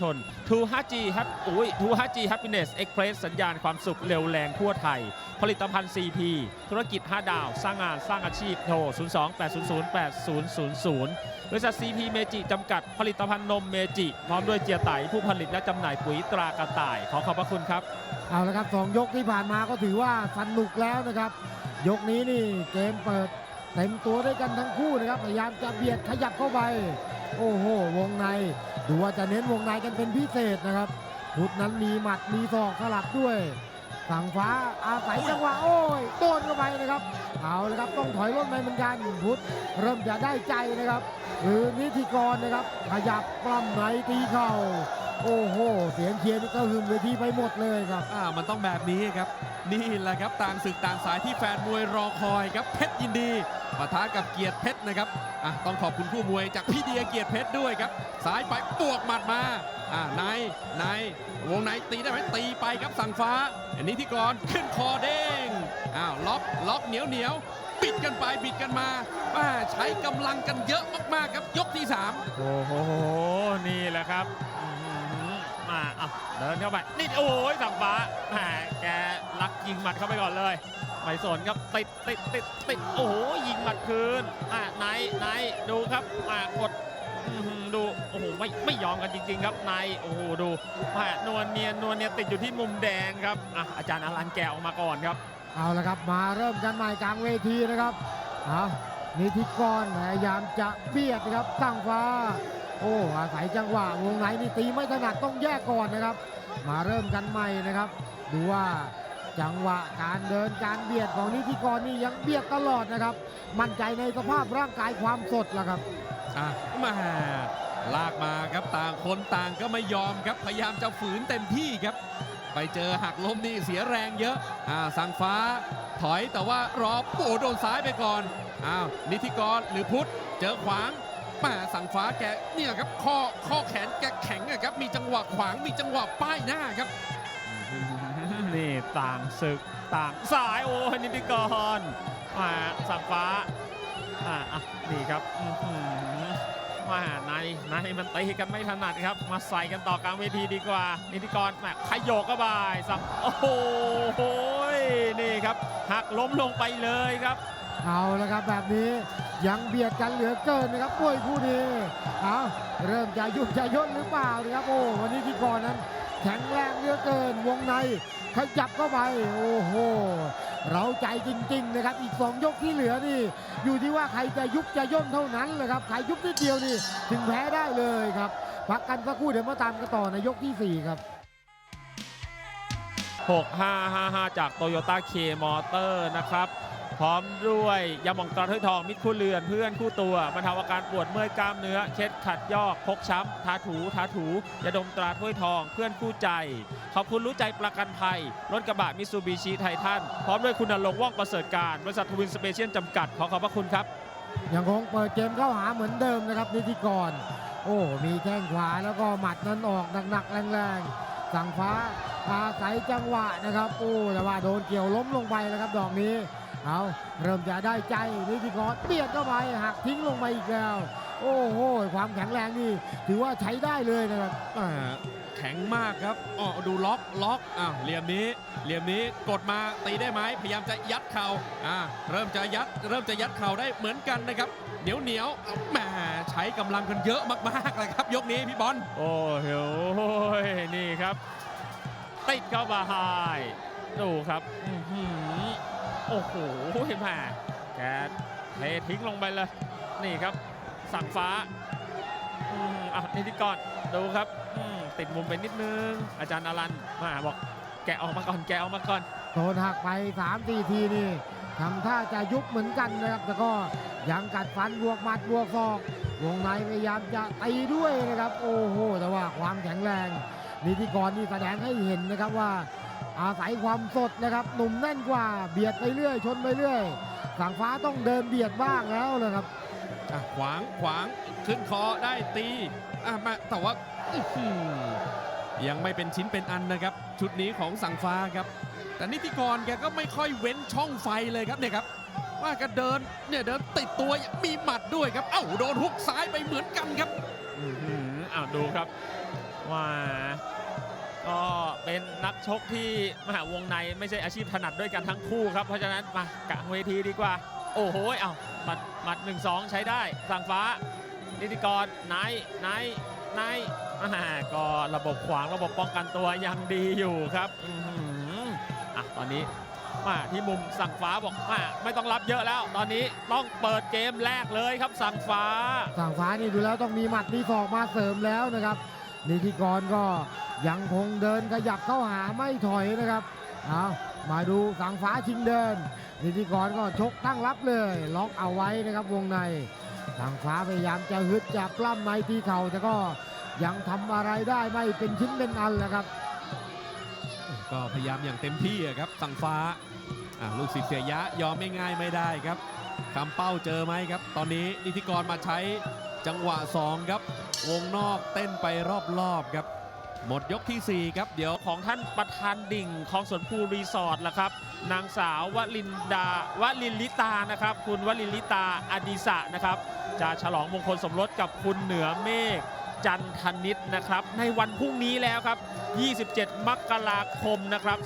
ชน True 5G ครับอุ้ย True 5G Happiness Express สัญญาณความสุขเร็วแรงทั่วไทย ผลิตภัณฑ์ CP ธุรกิจ 5 ดาว สร้างงานสร้างอาชีพโทร 02-800-8000 บริษัท CP เมจิจำกัดผลิตภัณฑ์นมเมจิ พร้อมด้วยเจียไตผู้ผลิตและจำหน่ายปุ๋ยตรากระต่าย ขอขอบพระคุณครับ เอาละครับสองยกที่ผ่านมาก็ถือว่าสนุกแล้วนะครับ ยกนี้นี่เกมเปิดเต็มตัวด้วยกันทั้งคู่นะครับพยายามจะเบียดขยับเข้าไป โอ้โห วงใน ดูว่าจะเน้นวงในกันเป็นพิเศษนะครับพุทธนั้นมีหมัดมีศอกสลับด้วยฝั่งฟ้าอาศัยจังหวะโอ้ยโดนเข้าไปนะครับเอาเลยครับต้องถอยร่นไปเหมือนกันพุทธเริ่มจะได้ใจนะครับ หรือนิติกรนะครับขยับปล้ำไหนตีเข่า โอ้โห เสียงเชียร์นี่ก็หึมเวทีไปหมดเลยครับ อ่ามันต้องแบบนี้ครับ นี่แหละครับต่างศึกต่างสายที่แฟนมวยรอคอยครับเพชรยินดีปะทะกับเกียรติเพชรนะครับอะต้องขอบคุณคู่มวยจากพี่เดียเกียรติเพชรด้วยครับสายไปบวกหมัดมาอ่าในในวงในตีได้ไหมตีไปครับสั่งฟ้า อันนี้ที่ก่อนขึ้นคอเด้งอ้าวล็อกล็อกเหนียวเหนียวบิดกันไปบิดกันมาอ่าใช้กำลังกันเยอะมากๆครับยกที่สามโอ้โห นี่แหละครับอื้อหือ มาอะเดินเข้าไปนี่โอ้ยสั่งฟ้าแหมแกลักยิงหมัดเข้าไปก่อนเลยไม่สนครับติดติดติดติดโอ้โหยิงหมัดคืนอะไนไนดูครับอะกดดูโอ้โหไม่ไม่ยอมกันจริง ๆ ครับในโอ้โหดูแหมนวลเนียนนวลเนียติดอยู่ที่มุมแดงครับอะอาจารย์อลันแกออกมาก่อนครับ เอาละครับมาเริ่มกันใหม่กลางเวทีนะครับเอานิธิกรพยายามจะเบียดนะครับตั้งฟ้า โอ้อาศัยจังหวะวงไหนนี่ตีไม่ถนัดต้องแยกก่อนนะครับ มาเริ่มกันใหม่นะครับ ดูว่าจังหวะการเดินการเบียดของนิธิกรนี่ยังเบียดตลอดนะครับ มั่นใจในสภาพร่างกายความสดละครับอะมาลากมาครับต่างคนต่างก็ไม่ยอมครับพยายามจะฝืนเต็มที่ครับ ไปเจอหักล้มนี่เสียแรงเยอะอ่าสังฟ้าถอยแต่ว่ารอโอ้โดนซ้ายไปก่อนอ้าวนิธิกรหรือพุทธเจอขวาง มาสังฟ้าแกเนี่ยครับข้อข้อแขนแกแข็งอะครับมีจังหวะขวางมีจังหวะป้ายหน้าครับ นี่ต่างศึกต่างสายโอ้ยนิติกรมาสังฟ้าอ่าอะนี่ครับอื้อหือมาในในมันตีกันไม่ถนัดครับ มาใส่กันต่อกลางเวทีดีกว่า นิติกรมขยโยกก็บายสับโอ้โหนี่ครับหักล้มลงไปเลยครับ เอาละครับแบบนี้ยังเบียดกันเหลือเกินนะครับมวยคู่นี้เอาเริ่มจะยุบจะย่นหรือเปล่านะครับโอ้วันนี้ที่ก่อนนั้น แข็งแรงเหลือเกินวงในขยับเข้าไปโอ้โหเราใจจริง ๆ นะครับ อีกสองยกที่เหลือนี่ อยู่ที่ว่าใครจะยุบจะย่นเท่านั้นแหละครับใครยุบนิดเดียวนี่ถึงแพ้ได้เลยครับ พักกันสักครู่เดี๋ยวมาตามกันต่อในยกที่สี่ครับ 6555 จากโตโยต้าเคมอเตอร์นะครับ พร้อมด้วยยาหม่องตราถ้วยทองมิตรคู่เรือนเพื่อนคู่ตัวบรรเทาอาการปวดเมื่อยกล้ามเนื้อ เช็ดขัดยอกพกช้ำทาถูทาถูยาดมตราถ้วยทองเพื่อนคู่ใจ ขอบคุณรู้ใจประกันภัย รถกระบะมิซูบิชิไททันพร้อมด้วยคุณนรงค์ว่องประเสริฐการบริษัททวินสเปเชียลจำกัดขอขอบพระคุณครับยังคงเปิดเกมเข้าหาเหมือนเดิมนะครับนิติกร โอ้มีแข้งขวาแล้วก็หมัดนั้นออกหนักๆแรงๆสั่งฟ้าอาศัยจังหวะนะครับโอ้แต่ว่าโดนเกี่ยวล้มลงไปแล้วครับดอกนี้ เอาเริ่มจะได้ใจนิติกรเบียดเข้าไปหักทิ้งลงไปอีกแล้ว โอ้โหความแข็งแรงนี่ถือว่าใช้ได้เลยนะครับอ่าแข็งมากครับอ๋อดูล็อกล็อกอ้าวเหลี่ยมนี้เหลี่ยมนี้กดมาตีได้ไหมพยายามจะยัดเข่าอ่าเริ่มจะยัดเริ่มจะยัดเข่าได้เหมือนกันนะครับเหนียวเหนียวๆแหมใช้กำลังกันเยอะมากๆเลยครับ ยกนี้พี่บอลโอ้โหนี่ครับติดเข้ามาหายดูครับอื้อหือ โอ้โหแม่แกเททิ้งลงไปเลย นี่ครับ สั่งฟ้าอืมอะนิติกรดูครับอืมติดมุมไปนิดนึง อาจารย์อลันมาบอกแกะออกมาก่อนแกะออกมาก่อนโดนหักไป3ามสี่ทีนี่ทำท่าจะยุบเหมือนกันนะครับ แต่ก็ยังกัดฟันบวกหมัดบวกศอกวงในพยายามจะตีด้วยนะครับ โอ้โห แต่ว่าความแข็งแรงนิติกรนี่แสดงให้เห็นนะครับว่า อาศัยความสดนะครับ หนุ่มแน่นกว่า เบียดไปเรื่อย ชนไปเรื่อย สั่งฟ้าต้องเดินเบียดบ้างแล้วเลยครับ อะขวางขวางขึ้นคอได้ตีอะมาแต่ว่าอื้อหือยังไม่เป็นชิ้นเป็นอันนะครับ ชุดนี้ของสังฟ้าครับ แต่นิติกรแกก็ไม่ค่อยเว้นช่องไฟเลยครับเนี่ยครับ ว่าแกเดินเนี่ยเดินติดตัวมีหมัดด้วยครับ เอ้าโดนฮุกซ้ายไปเหมือนกันครับ อื้อหืออ้าวดูครับว่า ก็เป็นนักชกที่มหาวงในไม่ใช่อาชีพถนัดด้วยกันทั้งคู่ครับ เพราะฉะนั้นมากะเวทีดีกว่า โอ้โหเอ้าหมัดหมัดหนึ่งสองใช้ได้สั่งฟ้า นิติกรไนท์ไนท์ไนท์อ่าก็ระบบขวางระบบป้องกันตัวยังดีอยู่ครับอื้อหืออะตอนนี้มาที่มุมสั่งฟ้าบอกมาไม่ต้องรับเยอะแล้ว ตอนนี้ต้องเปิดเกมแรกเลยครับสั่งฟ้า สั่งฟ้านี่ดูแล้วต้องมีหมัดมีศอกมาเสริมแล้วนะครับ นิติกรก็ยังคงเดินขยับเข้าหาไม่ถอยนะครับเอามาดูสังฟ้าชิงเดิน นิติกรก็ชกตั้งรับเลย ล็อกเอาไว้นะครับวงในสังฟ้าพยายามจะฮึดจะปล้ำในที่เข่าแต่ก็ยังทำอะไรได้ไม่เป็นชิ้นเป็นอันแหละครับ ก็พยายามอย่างเต็มที่ครับสังฟ้าลูกศิษย์เสียยะยอมไม่ง่ายไม่ได้ครับคำเป้าเจอไหมครับ ตอนนี้นิติกรมาใช้ จังหวะ 2 ครับ วงนอกเต้นไปรอบๆครับ หมดยกทีสี่ 4 ครับ เดี๋ยวของท่านประธานดิ่งของสวนภูรีสอร์ทละครับ นางสาววลินดาวลินลิตานะครับ คุณวลินลิตาอดิสะนะครับ จะฉลองมงคลสมรสกับคุณเหนือเมฆจันทนิตนะครับ ในวันพรุ่งนี้แล้วครับ 27 มกราคมนะครับ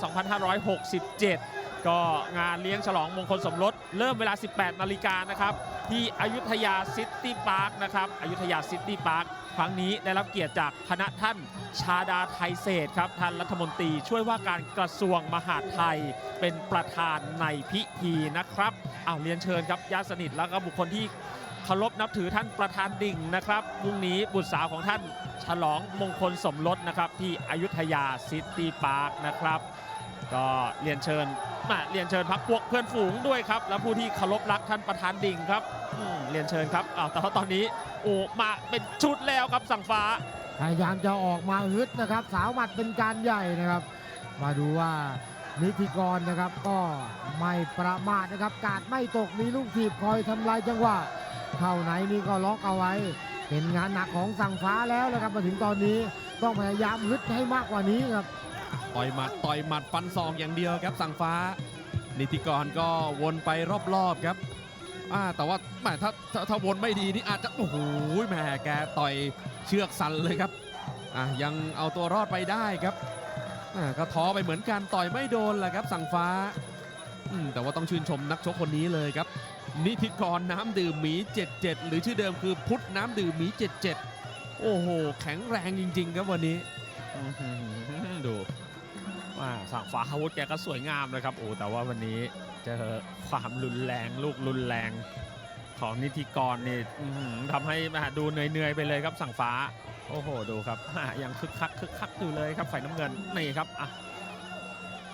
2567 ก็งานเลี้ยงฉลองมงคลสมรสเริ่มเวลา 18 นาฬิกานะครับ ที่อยุธยาซิตี้พาร์คนะครับอยุธยาซิตี้พาร์คครั้งนี้ได้รับเกียรติจากคณะท่านชาดาไทยเศษครับท่านรัฐมนตรีช่วยว่าการกระทรวงมหาดไทย เป็นประธานในพิธีนะครับอ้าวเรียนเชิญครับญาติสนิทแล้วก็บุคคลที่เคารพนับถือท่านประธานดิ่งนะครับพรุ่งนี้บุตรสาวของท่านฉลองมงคลสมรสนะครับที่อยุธยาซิตี้พาร์คนะครับ ก็เรียนเชิญ เรียนเชิญพักพวกเพื่อนฝูงด้วยครับ และผู้ที่เคารพรักท่านประธานดิ่งครับเรียนเชิญครับอ้าวแต่ว่าตอนนี้โอ้มาเป็นชุดแล้วครับสั่งฟ้า พยายามจะออกมาฮึดนะครับ สาวหมัดเป็นการใหญ่นะครับ มาดูว่านิติกรนะครับก็ไม่ประมาทนะครับ กาดไม่ตกมีลูกถีบคอยทำลายจังหวะเข้าไหนนี่ก็ล็อกเอาไว้ เป็นงานหนักของสั่งฟ้าแล้วนะครับมาถึงตอนนี้ต้องพยายามฮึดให้มากกว่านี้ครับ ต่อยหมัดต่อยหมัดฟันศอกอย่างเดียวครับสั่งฟ้า นิติกรก็วนไปรอบๆครับอ่าแต่ว่าแหมถ้าถ้าถ้าวนไม่ดีนี่อาจจะโอ้โหแหมแกต่อยเชือกสั่นเลยครับอะยังเอาตัวรอดไปได้ครับอ่าก็ท้อไปเหมือนกันต่อยไม่โดนแหละครับ สั่งฟ้าอืมแต่ว่าต้องชื่นชมนักชกคนนี้เลยครับ นิติกรน้ำดื่มหมี 77 หรือชื่อเดิมคือพุทธน้ำดื่มหมี 77 โอ้โห แข็งแรงจริง ๆ ครับวันนี้ ว่าสั่งฟ้าอาวุธแกก็สวยงามเลยครับโอ้แต่ว่าวันนี้เจอความรุนแรงลูกรุนแรงของนิติกรนี่ทำให้ม่ดูเหนื่อยๆไปเลยครับสั่งฟ้า โอ้โหดูครับอะยังคึกคักคึกคักอยู่เลยครับฝ่ายน้ำเงินนี่ครับอะ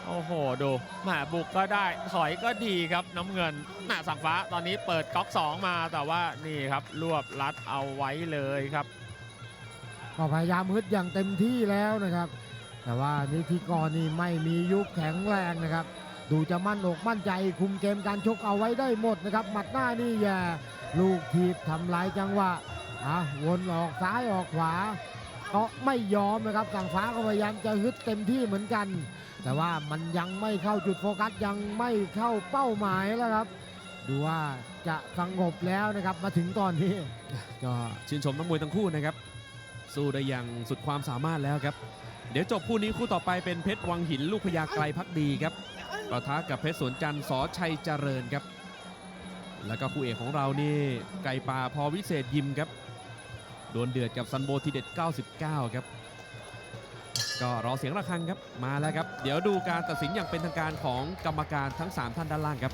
โอ้โหดูหมาบุกก็ได้ถอยก็ดีครับน้ำเงินหน้าสั่งฟ้าตอนนี้เปิดก๊อกสองมาแต่ว่านี่ครับรวบรัดเอาไว้เลยครับก็พยายามฮึดอย่างเต็มที่แล้วนะครับ แต่ว่านิธิกรนี่ไม่มียุคแข็งแรงนะครับ ดูจะมั่นอกมั่นใจคุมเกมการชกเอาไว้ได้หมดนะครับ หมัดหน้านี่แย่ลูกทีบทำลายจังหวะอะวนออกซ้ายออกขวาก็ไม่ยอมนะครับสังฟ้าก็พยายามจะฮึดเต็มที่เหมือนกัน แต่ว่ามันยังไม่เข้าจุดโฟกัสยังไม่เข้าเป้าหมายแล้วครับ ดูว่าจะสงบแล้วนะครับมาถึงตอนนี้ก็ชื่นชมนักมวยทั้งคู่นะครับ สู้ได้อย่างสุดความสามารถแล้วครับ เดี๋ยวจบคู่นี้คู่ต่อไปเป็นเพชรวังหินลูกพญาไกลพักดีครับปะทะกับเพชรสวนจันทร์สอชัยเจริญครับ แล้วก็คู่เอกของเรานี่ไก่ป่าพอวิเศษยิมครับโดนเดือดกับซันโบทีเด็ด 99 ครับ ก็รอเสียงระฆังครับมาแล้วครับ เดี๋ยวดูการตัดสินอย่างเป็นทางการของกรรมการทั้ง 3 ท่านด้านล่างครับ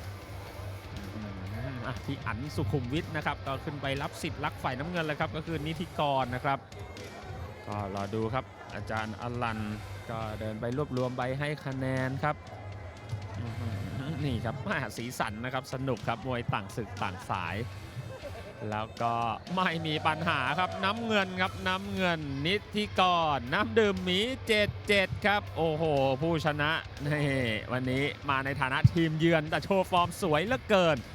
มอะพี่อันสุขุมวิทนะครับก็ขึ้นไปรับสิทธิ์รักฝ่ายน้ำเงินแล้วครับ ก็คือนิธิกรนะครับ ก็รอดูครับ อาจารย์อลันก็เดินไปรวบรวมใบให้คะแนนครับนี่ครับมาสีสันนะครับสนุกครับมวยต่างศึกต่างสาย แล้วก็ไม่มีปัญหาครับน้ำเงินครับน้ำเงินนิธิกรน้ำดื่มหมี77 ครับ โอ้โห ผู้ชนะนี่วันนี้มาในฐานะทีมเยือนแต่โชว์ฟอร์มสวยเหลือเกิน